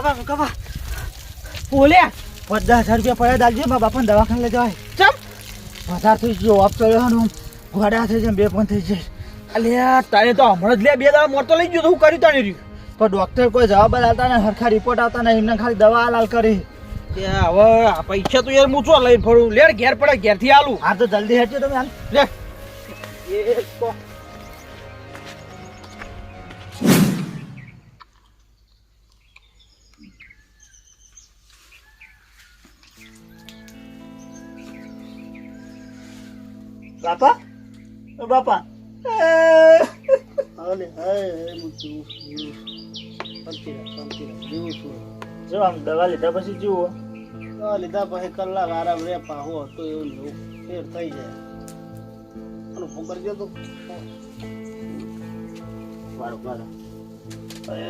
કપા કપા. બોલે. પચાસ રૂપિયા પડ્યા દાલજી મારા બાપાને દવાખાને લઈ જવાય. ચમ. વધારે થઈ ગયો ઓફ ચડ્યો ઘોડા થઈ જાય બે પણ થઈ જાય. અલ્યા તારે તો હમણાં જ લે બે દાડા મોટો લઈ ગયો તો હું કર્યું તાણી રહ્યું? પણ ડોક્ટર કોઈ જવાબ જ આવતા ને સરખા રિપોર્ટ આવતા ને એમને ખાલી દવા હાલ કરી. હવે આ પૈસા તો યાર હું ચો લઈને ફરું? લે ઘેર પડે ઘેરથી આલું હા તો જલ્દી હેઠજો તમે હાલ. લે. એ બાપા? ઓ બાપા. હાલે હાય જીવું છું શાંતિ રાખ શાંતિ રાખ જીવું છું. જો આમ દવા લીધા પછી જુઓ દવા લીધા પછી કલાક આરામ રે પાહો હતો એવું એવું. ફેર થઈ જાય. અને ફોકર ગયો તો. વારો વારો અરે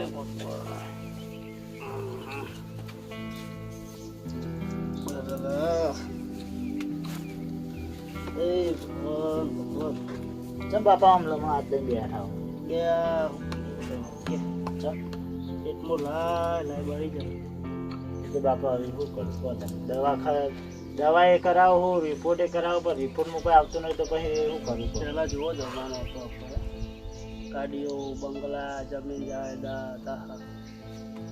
ભગવાન ચમ બાપા આમ લમા હાથ દઈને બેઠા. કે ચમ પેટમાં લાય લાય બળી જાય તો બાપા હવે શું કરું કહો દવા ખા દવા એ કરાવો હું રિપોર્ટ એ કરાવો પણ રિપોર્ટમાં કોઈ આવતું નહીં તો પછી શું કરું? પહેલા જુઓ જમાનો હતો ગાડીઓ બંગલા જમીન જાયદાદ.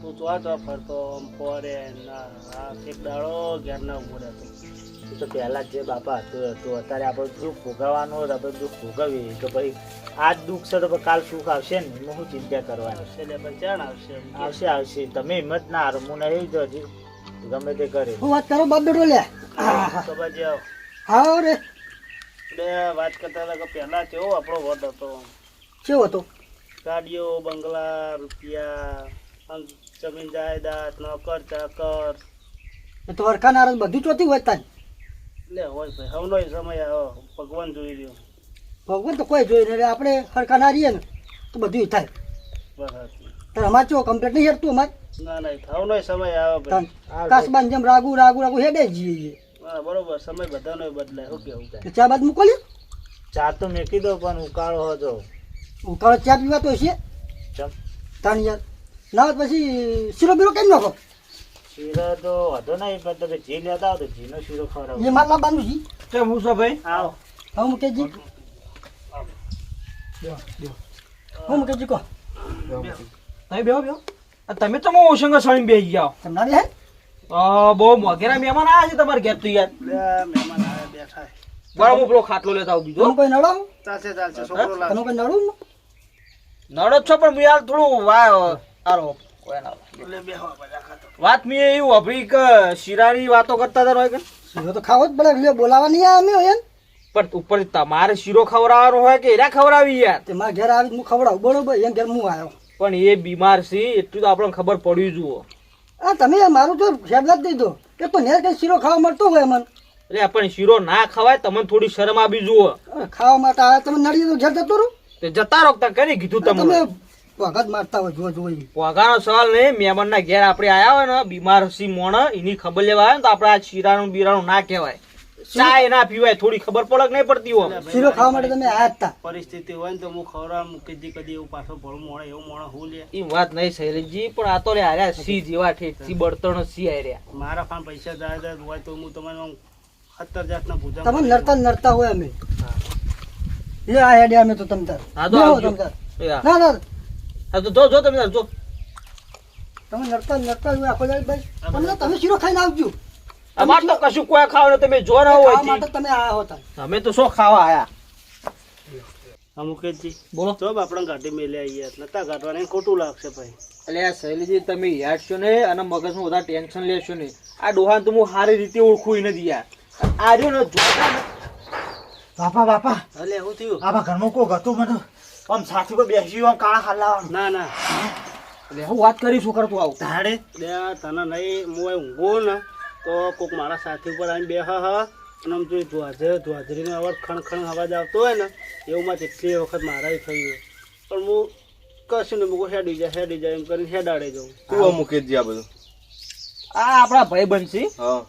તું ચો ચો ફરતો આમ પોરે ના આ એક દાડો ઘેર ના ઊભો રહેતો એ તો પહેલા જે બાપા હતું હતું અત્યારે આપણે દુઃખ ભોગવવાનું હોય તો આપણે દુઃખ ભોગવીએ. તો આ જ દુઃખ છે તો કાલ સુખ આવશે ને? એમાં શું ચિંતા કરવાની? ચાણ આવશે આવશે આવશે. તમે હિંમત ના હારો. હું નહીં જો હજી. ગમે તે કરે. હું વાત કરો બાપ બેટો લે. તો પછી હા રે. બે વાત કરતા હતા કે પહેલા કેવો આપણો વટ હતો? કેવો હતો? ગાડીઓ બંગલા રૂપિયા જમીન જાયદાદ નોકર ચાકર. એ તો વરખાનાર બધું ચોથી હોય તાન. લે હોય ભાઈ હવનો સમય આવ્યો ભગવાન જોઈ રહ્યો. ભગવાન તો કોઈ જોઈ નહીં આપણે હરખા ના રહીએ ને તો બધું થાય. બરાબર. તાર અમાર ચો કમ્પ્લેટ નહીં હેરતું અમાર? ના ના થવનો સમય આવે ભાઈ. કાસબાન જેમ રાગુ રાગુ રાગુ હેડે જ જઈએ હા બરોબર સમય બધાનો બદલાય. ઓકે ઓકે ચા બાદ મોકલ્યો ચા તો મેકી દો પણ ઉકાળો હતો. ઉકાળો ચા પીવા તો છે ચમ. તાન યાર. ના પછી શીરો બીરો કેમ નાખો શીરો તો હતો નહીં પણ તમે ઘી લેતા આવો તો ઘીનો શીરો ખવડાવો. એ માર લાવવાનું છે તે હું છો ભાઈ? આવો. હા મુકેશજી હું. મુકેશજી કહો. તમે બેહો. બેહો તમે તો હું ઓશંગ સળીને બેસી જાઓ તમને હે? બહુ મોઘેરા મહેમાન આવ્યા છે તમારે ઘેર તો યાર. મહેમાન આવ્યા બેઠા બરાબર પેલો ખાટલો લેતા આવું બીજો. કોઈ નડો? ચાલશે ચાલશે છોકરો લાવ કોઈ નડો? નડો છો પણ હું યાર થોડું વા આરો. વાત મેં એવું અભી કે શિરાની વાતો કરતા હતા રોય કે? શીરો તો ખાવો જ પડે બોલાવા નહીં આવે હોય એમ. પણ ઉપર તમારે શીરો ખવડાવવાનો હોય કે એના ખવડાવી યાર? તે મારા ઘેર આવી હું ખવડાવું બરોબર એમ ઘેર હું આવ્યો. પણ એ બીમાર છે એટલું તો આપણને ખબર પડી જુઓ. આ તમે મારું તો જ દીધો કે તો યાર કઈ શીરો ખાવા મળતો હોય મને એટલે પણ શીરો ના ખવાય તમને થોડી શરમ આવી જુઓ. ખાવા માટે આ તમે નડી તો ઘેર જતો રહો. તે જતા રોકતા કરી કીધું તમે તમને. વખત મારતા હોય જો જોઈ વાઘાનો સવાલ નહીં મહેમાન ઘેર આપણે આયા હોય ને બીમાર સી મોણ એની ખબર લેવા આવે ને તો આપણે આ શીરાનું બીરાનું ના કહેવાય. ચાય ના પીવાય થોડી ખબર પડક કે નહીં પડતી હોય? શીરો ખાવા માટે તમે આયા પરિસ્થિતિ હોય ને તો હું ખવડાવ મૂકી કદી એવું પાછો ભણું મોડે એવું મોડે હું લે. એ વાત નહીં શૈલેષજી પણ આ તો રે હાર્યા સી જેવા સી બળતણ સી હાર્યા મારા ફાન પૈસા હોય તો હું તમને આમ સત્તર જાતના પૂજા તમે નરતા ને નડતા હોય અમે. એ આ હેડે અમે તો તમતાર હા તો ના. હા તો જો જો તમે જો. તમે નડતા ને નડતા હોય આખો દાડો ભાઈ તમે તો તમે શીરો ખાઈને આવજો. અમાર તો કશું કોઈ ખાવ ને તમે જો ના હોય માટે તમે આયા હોતા. અમે તો શું ખાવા આયા? હા મુકેશજી. બોલો. તો આપણે ગાડી મેલે આવીએ નતા ગાંઠવાને ખોટું લાગશે ભાઈ. એટલે આ શૈલીજી તમે યાદશો ને? અને મગજમાં વધારે ટેન્શન લેશો નહીં આ ડોહાને તો હું સારી રીતે ઓળખું નથી યાર આ રહ્યો ને જોતા બાપા બાપા. એટલે એવું થયું? આમાં ઘરમાં કોક હતું મને? આમ સાથી કોઈ બેસી આમ કાળા ખાલા ના ના. એટલે હું વાત કરી શું કરતું આવું? ધાડે બે તને નહીં હું ઊંઘો ને તો કોક મારા સાથી ઉપર આવીને બેહ હ. અને આમ જો ધ્વાજે ધ્વાજરીનો અવાજ ખણ ખણ અવાજ આવતો હોય ને એવું માં કેટલી વખત મારા થયું પણ હું કશું ને મૂકું હેડી જાય હેડી જાય એમ કરીને હેડાડે જાઉં. કુવા મૂકી આ બધું? આ આપણા ભાઈ બનશી. હા.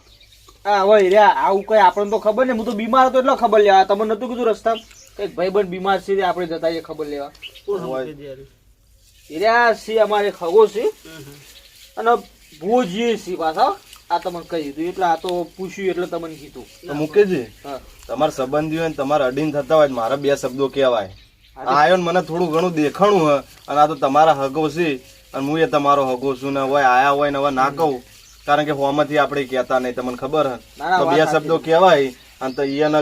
હા હવે રહ્યા આવું કઈ આપણને તો ખબર ને હું તો બીમાર હતો એટલે ખબર લેવા તમને નતું કીધું રસ્તા કંઈક ભાઈબંધ બીમાર છે આપણે જતા જઈએ ખબર લેવા. એર્યા સી અમારે ખગો છે. અને ભોજીએ છે પાછા આ તમને કહી દીધું. એટલે આ તો પૂછ્યું એટલે તમને કીધું. તો મુકેશજી તમારા સંબંધીઓ ને તમારા અડીન થતા હોય તો મારા બે શબ્દો કહેવાય. આયો ને મને થોડું ઘણું દેખાણું હ અને આ તો તમારા હગો છે અને હું એ તમારો હગો છું ને હોય આયા હોય ને હવે ના કહું. કારણ કે હોમાંથી આપણે કહેતા નહીં. તમને ખબર હે? તો બે શબ્દો કહેવાય અને તો એને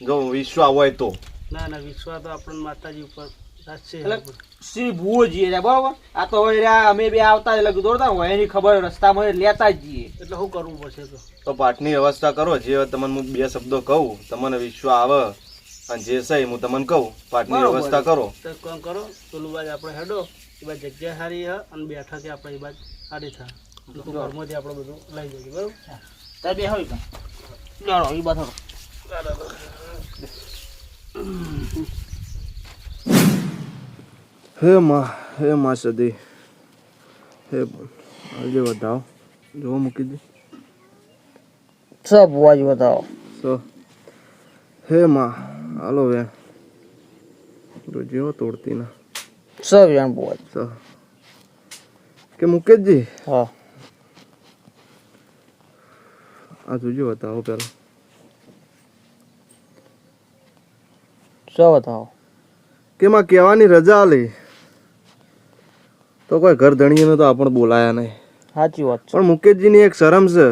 જો વિશ્વાસ હોય તો. ના ના વિશ્વાસ તો આપણને માતાજી ઉપર શ્રી ભૂવો જઈએ બરોબર? આ તો હવે અમે બે આવતા એટલે દોડતા હોય એની ખબર રસ્તામાં લેતા જ જઈએ. એટલે શું કરવું પડશે તો? તો પાઠની વ્યવસ્થા કરો જે તમને હું બે શબ્દો કહું તમને વિશ્વ આવે અને જે છે હું તમને કહું. પાઠની વ્યવસ્થા કરો. તો એક કરો પેલું બાજુ આપણે હેડો એ બાજુ જગ્યા સારી હ અને બેઠા કે આપણે એ બાજુ સારી થાય તો ઘરમાંથી આપણે બધું લઈ જઈએ બરાબર? ત્યાં બે હોય ચાલો એ બાથો હે માં હે માં સદી. હે આજે વધાવો. જો મૂકી દે. સબ વાજ બતાવો સો. હે માં હાલો વેણ. રોજીઓ તોડતી ના. સબ જાણ બોજ સો. કે મુકેશજી હા. આ જોજો બતાવો પેલો. સબ બતાવો કે માં કહેવાની રજા આલી. તો કોઈ ઘર ધણીને તો આપણે બોલાયા નહીં. સાચી વાત છે. પણ મુકેશજીની એક શરમ છે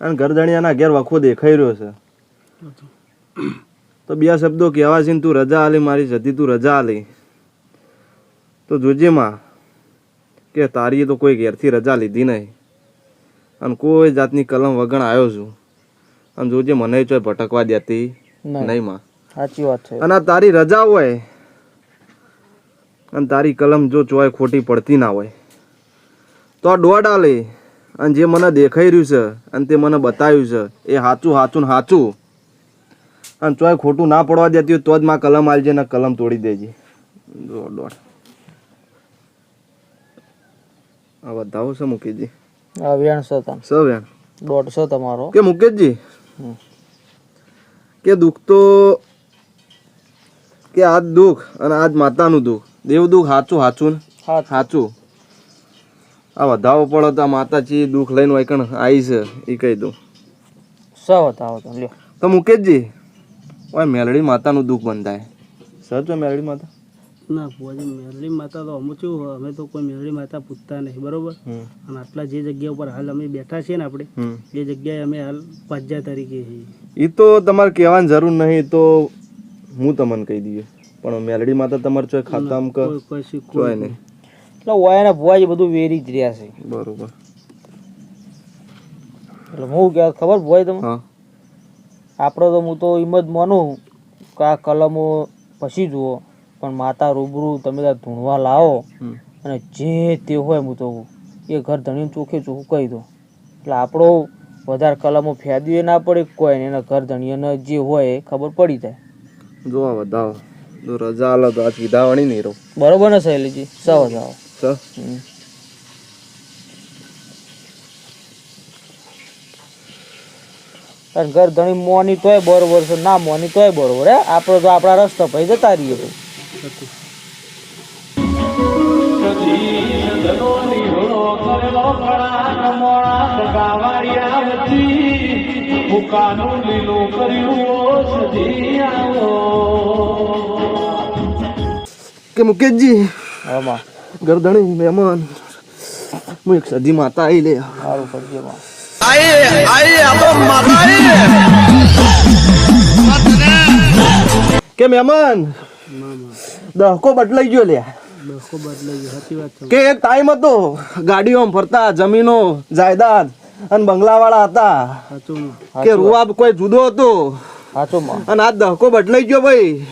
અને ઘર ધણીયાના ઘેર વખો દેખાઈ રહ્યો છે. તો બે શબ્દો કહેવા છે તું રજા આલી મારી જતી તું રજા આલી. તો જોજે માં કે તારી તો કોઈ ઘેરથી રજા લીધી નહીં. અને કોઈ જાતની કલમ વગણ આવ્યો છું. અને જોજે મને ચોય ભટકવા દેતી નહીં માં. સાચી વાત છે. અને તારી રજા હોય અને તારી કલમ જો ચોય ખોટી પડતી ના હોય તો આ દોઢ આલે અને જે મને દેખાઈ રહ્યું છે અને તે મને બતાવ્યું છે એ સાચું સાચું ને સાચું અને ચોય ખોટું ના પડવા દેતી હોય તો જ માં કલમ આલજે ને કલમ તોડી દેજે. દોડ દોડ. આ બધાઓ છે મુકેશજી. આ વેણ છે તને. સૌ એમ દોઢસો તમારો. કે મુકેશજી. કે દુઃખ તો કે આજ દુઃખ અને આજ માતાનું દુઃખ. દેવ દુઃખ સાચું સાચું ને? સાચું આ વધાવો પડો તો આ માતાજી દુઃખ લઈને હોય કણ આવી છે એ કહી દઉં. સબ બતાવો તમે લ્યો. તો મુકેશજી ઓય મેલડી માતાનું દુઃખ બંધાય. સચ હોય મેલડી માતા? ના ભુવાજી મેરડી માતા તો અમે શું અમે તો કોઈ મેરડી માતા પૂછતા નહીં બરોબર? અને આટલા જે જગ્યા ઉપર હાલ અમે બેઠા છીએ ને આપણે એ જગ્યાએ અમે હાલ પાજા તરીકે છીએ. એ તો તમારે કહેવાની જરૂર નહીં તો હું તમને કહી દઈએ. પણ મેલડી માતા તમારે ચોય ખાતામાં કર પછી કોઈ ચોય નહીં. એટલે વાયના ભુવાજી બધું વેરી જ રહ્યા છે. બરોબર. એટલે હું કે ખબર ભુવાજી તમે આપણે તો હું તો એમ જ માનું કે આ કલમો પછી જુઓ. પણ માતા રૂબરૂ તમે ત્યાં ધૂણવા લાવો. અને જે તે હોય હું તો એ ઘર ધણીને ચોખ્ખે ચોખ્ખું કહી દો એટલે આપણો વધારે કલમો ફેદવી ના પડે કોઈ ને એના ઘર ધણીને જે હોય એ ખબર પડી જાય. જોવા વધાવો જો રજા આલો તો આજ દાવણી નહીં રહું. બરોબર ને સહેલીજી સૌ જાઓ. સ. અને ઘર ધણી મોની તોય બરોબર છે ના મોની તોય બરોબર હે? આપણે તો આપણા રસ્તા પછી જતા રહીએ. ભાઈ કે મુકેશજી આમાં ગરદણી મહેમાન હું એક સદી માતા આવી લે. સારું કરજે માં. કે મહેમાન દહકો બદલાઈ ગયો લે. દહકો બદલાઈ ગયો સાચી વાત કે એક ટાઈમ હતો ગાડીઓ ફરતા જમીનો જાયદાદ. અને બંગલાવાળા હતા. કે રૂઆબ કોઈ જુદો હતો. અને આ દહકો બદલાઈ ગયો ભાઈ.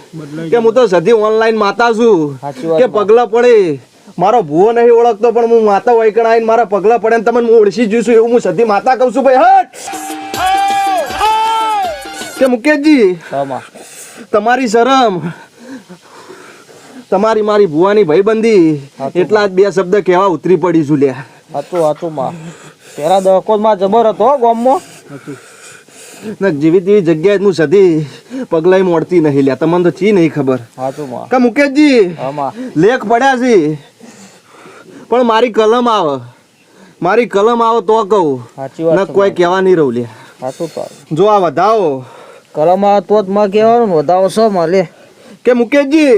કે હું તો સધી ઓનલાઈન માતા છું. કે પગલા પડે. મારો ભૂવો નહીં ઓળખતો પણ હું માતા વૈકણા આવીને મારા પગલા પડે ને તમને હું ઓળખી જઈશું એવું હું સધી માતા કહું છું ભાઈ. હટ! કે મુકેશજી તમારી શરમ તમારી મારી ભુવાની ભાઈબંધી એટલા જ બે શબ્દ કહેવા ઉતરી પડીશું લ્યા. સાચું સાચું માં પેલા દહકો માં જબર હતો ગામમાં. જેવી તેવી જગ્યાએ હું સધી પગલાઈ મોડતી નહીં લ્યા. તમને તો ચી નહીં ખબર? કે મુકેશજી? લેખ પડ્યા છે. પણ મારી કલમ આવે. મારી કલમ આવે તો કહું. સાચી ન કોઈ કહેવા નહીં રહું લે જો આ વધાવો. કલમ આવે તો જ માં કહેવાનું વધાવો છો મળે કે મુકેશજી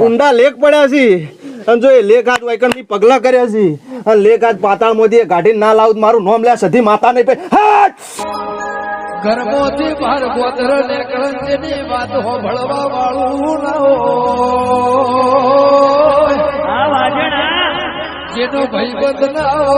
ઊંડા લેખ પડ્યા છે. અને જો એ લેખ હાથ વાયકણની પગલા કર્યા છે અને લેખ હાથ પાતાળમાંથી ગાડી ના લાવું મારું નોમ લે સધી માતા નહીં પે હાટ! ગર્ભોથી બાર ગોત્ર ને કળંજની વાત હોભળવા વાળું ના હોય. જેનો ભાઈબંધ ના હોય.